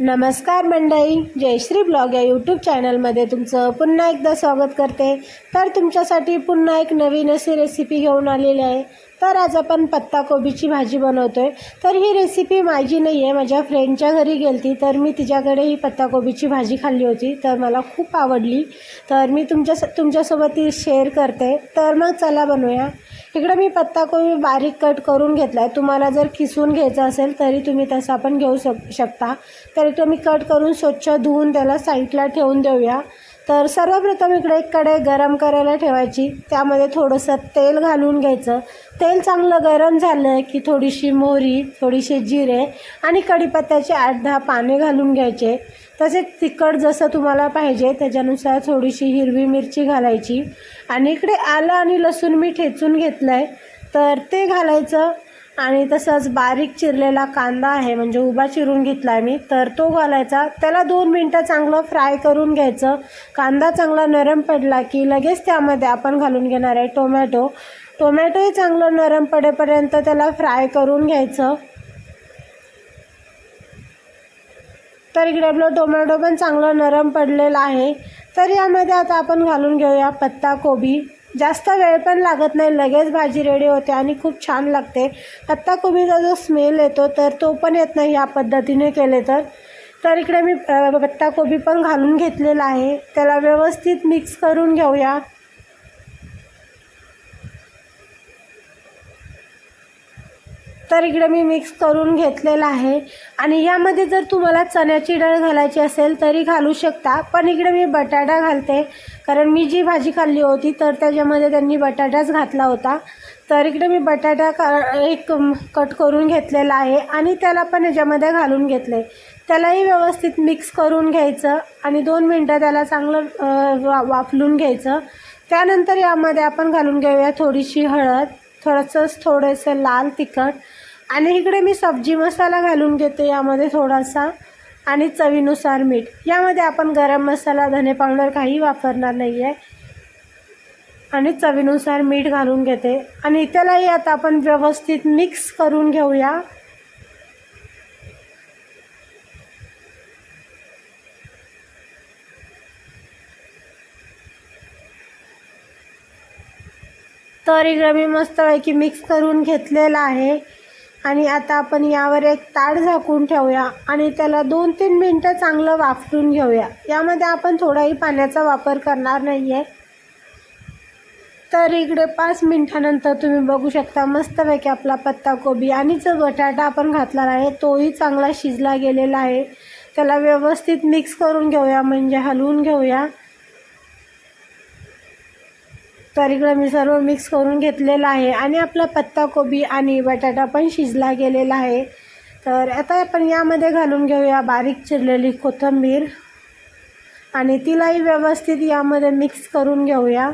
नमस्कार मंडळी जयश्री ब्लॉग या यूट्यूब चॅनलमध्ये तुमचं पुन्हा एकदा स्वागत करते. तर तुमच्यासाठी पुन्हा एक नवीन अशी रेसिपी घेऊन आलेली आहे. तर आज आपण पत्ताकोबीची भाजी बनवतो आहे तर ही रेसिपी माझी नाही आहे माझ्या फ्रेंडच्या घरी गेलती. तर मी तिच्याकडे ही पत्ताकोबीची भाजी खाल्ली होती. तर मला खूप आवडली. तर मी तुमच्या तुमच्यासोबत ती शेअर करते. तर मग चला बनवूया. इकडे मी पत्ताकोबी बारीक कट करून घेतला आहे तुम्हाला जर किसून घ्यायचं असेल तरी तुम्ही तसा पण घेऊ शक शकता. तर इकडे मी कट करून स्वच्छ धुवून त्याला साईडला ठेवून देऊया. तर सर्वप्रथम इकडे एक कढई गरम करायला ठेवायची. त्यामध्ये थोडंसं तेल घालून घ्यायचं. तेल चांगलं गरम झालं की थोडीशी मोहरी थोडीशी जिरे आणि कढीपत्त्याचे आठ दहा पाने घालून घ्यायचे. तसेच तिखट जसं तुम्हाला पाहिजे त्याच्यानुसार थोडीशी हिरवी मिरची घालायची. आणि इकडे आलं आणि लसूण मी ठेचून घेतलं आहे तर ते घालायचं. आणि तसंच बारीक चिरलेला कांदा आहे म्हणजे उभा चिरून घेतला आहे मी तर तो घालायचा. त्याला दोन मिनटं चांगलं फ्राय करून घ्यायचं. कांदा चांगला नरम पडला की लगेच त्यामध्ये आपण घालून घेणार आहे टोमॅटो. टोमॅटोही चांगलं नरम पडेपर्यंत त्याला फ्राय करून घ्यायचं. तर इकडे आपलं टोमॅटो पण चांगलं नरम पडलेलं आहे. तर यामध्ये आता आपण घालून घेऊया पत्ता कोबी जास्त वेळ पण लागत नाही. लगेच भाजी रेडी होते आणि खूप छान लागते. आत्ता कोबीचा जो स्मेल येतो तर तो पण येत नाही या पद्धतीने केले तर. तर इकडे मी पत्ताकोबी पण घालून घेतलेला आहे. त्याला व्यवस्थित मिक्स करून घेऊया. तर इकडे मी मिक्स करून घेतलेलं आहे. आणि यामध्ये जर तुम्हाला चण्याची डाळ घालायची असेल तरी घालू शकता. पण इकडे मी बटाटा घालते. कारण मी जी भाजी खाल्ली होती तर त्याच्यामध्ये त्यांनी बटाटाच घातला होता. तर इकडे मी बटाटा का एक कट करून घेतलेला आहे. आणि त्याला पण याच्यामध्ये घालून घेतले त्यालाही व्यवस्थित मिक्स करून घ्यायचं. आणि दोन मिनटं त्याला चांगलं वा वाफलून घ्यायचं. त्यानंतर यामध्ये आपण घालून घेऊया थोडीशी हळद. थोडंसं थोडंसं लाल तिखट. आणि इकडे मी सब्जी मसाला घालून घेते यामध्ये थोडासा. आणि चवीनुसार मीठ. यामध्ये आपण गरम मसाला धने पावडर काही वापरणार नाही आहे आणि चवीनुसार मीठ घालून घेते. आणि त्यालाही आता आपण व्यवस्थित मिक्स करून घेऊया. तर इकडे मी मस्तपैकी मिक्स करून घेतलेलं आहे. आणि आता आपण यावर एक ताड झाकून ठेवूया आणि त्याला दोन तीन मिनटं चांगलं वाफरून घेऊया. यामध्ये आपण थोडाही पाण्याचा वापर करणार नाही आहे तर इकडे पाच मिनटानंतर तुम्ही बघू शकता मस्तपैकी आपला पत्ताकोबी आणि जो बटाटा आपण घातला आहे तोही चांगला शिजला गेलेला आहे. त्याला व्यवस्थित मिक्स करून घेऊया म्हणजे हलवून घेऊया. तर इकडं मी सर्व मिक्स करून घेतलेलं आहे. आणि आपला पत्ताकोबी आणि बटाटा पण शिजला गेलेला आहे. तर आता आपण यामध्ये घालून घेऊया बारीक चिरलेली कोथिंबीर. आणि तिलाही व्यवस्थित यामध्ये मिक्स करून घेऊया.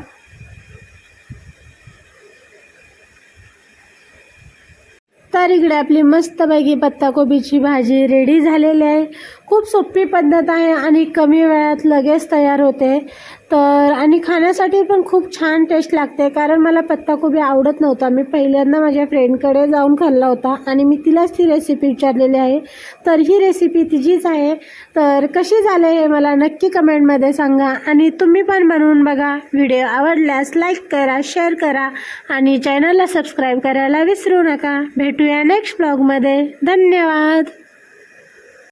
तर इकडे आपली मस्तपैकी पत्ताकोबीची भाजी रेडी झालेली आहे. खूप सोपी पद्धत आहे आणि कमी वेळात लगेच तयार होते. तर आणि खाण्यासाठी पण खूप छान टेस्ट लागते. कारण मला पत्ताकोबी आवडत नव्हता. मी पहिल्यांदा माझ्या फ्रेंडकडे जाऊन खाल्ला होता आणि मी तिलाच ती रेसिपी विचारलेली आहे. तर ही रेसिपी तिचीच आहे. तर कशी झाले हे मला नक्की कमेंटमध्ये सांगा. आणि तुम्ही पण बनवून बघा. व्हिडिओ आवडल्यास लाईक करा शेअर करा आणि चॅनलला सबस्क्राईब करायला विसरू नका. भेटूया नेक्स्ट ब्लॉगमध्ये धन्यवाद.